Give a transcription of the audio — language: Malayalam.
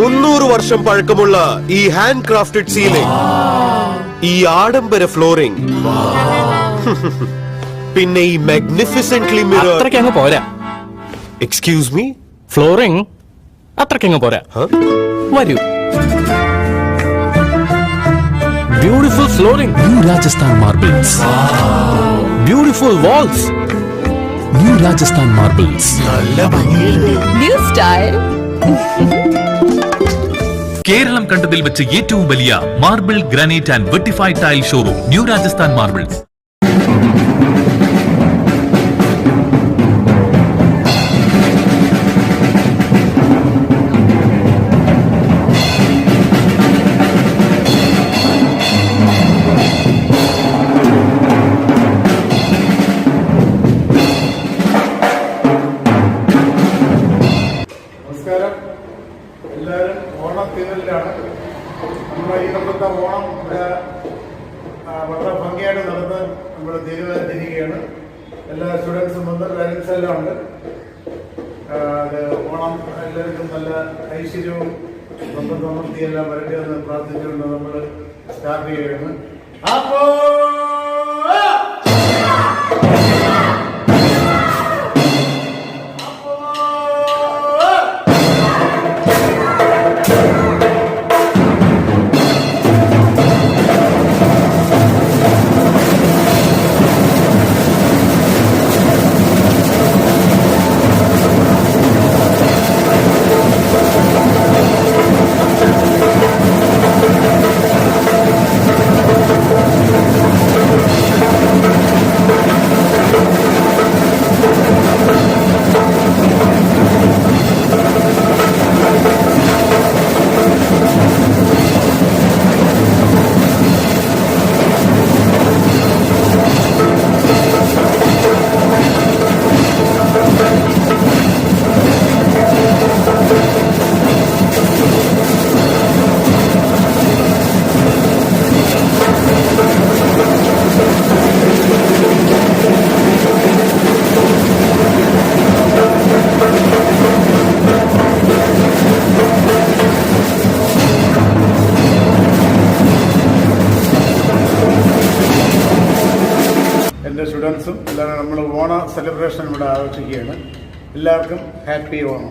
മുന്നൂറ് വർഷം പഴക്കമുള്ള ഈ ഹാൻഡ് ക്രാഫ്റ്റഡ് സീലിംഗ് ഈ ആഡംബര ഫ്ലോറിംഗ് പിന്നെ ഈ മാഗ്നിഫിസെന്റ്ലി മിറർ അത്രയ്ക്ക് അങ്ങ് പോരാ. എക്സ്ക്യൂസ് മീ ഫ്ലോറിംഗ് അത്രയ്ക്ക് അങ്ങ് പോരാ വരൂ. Beautiful flooring new Rajasthan marbles beautiful walls new Rajasthan marbles നല്ല ഭംഗിയുണ്ട് ന്യൂ സ്റ്റൈൽ കേരളം കണ്ടതിൽ വെച്ച് ഏറ്റവും വലിയ marble granite and vitrified tile showroom new Rajasthan marbles. ഈ കൊല്ലത്തെ ഓണം ഇവിടെ വളരെ ഭംഗിയായിട്ട് നടന്ന് നമ്മൾ തീരുമാനിച്ചിരിക്കുകയാണ് എല്ലാ സ്റ്റുഡൻസും വന്ന് പാരൻസ് എല്ലാം ഉണ്ട്. അത് ഓണം എല്ലാവർക്കും നല്ല ഐശ്വര്യവും സമ്പദ് സമൃദ്ധിയെല്ലാം വരട്ടെ എന്ന് പ്രാർത്ഥിച്ചുകൊണ്ട് നമ്മൾ സ്റ്റാർട്ട് ചെയ്യുകയാണ്. അപ്പോ എന്റെ സ്റ്റുഡൻസും എല്ലാവരും നമ്മൾ ഓണ സെലിബ്രേഷൻ ഇവിടെ ആഘോഷിക്കുകയാണ്. എല്ലാവർക്കും ഹാപ്പി ഓണം.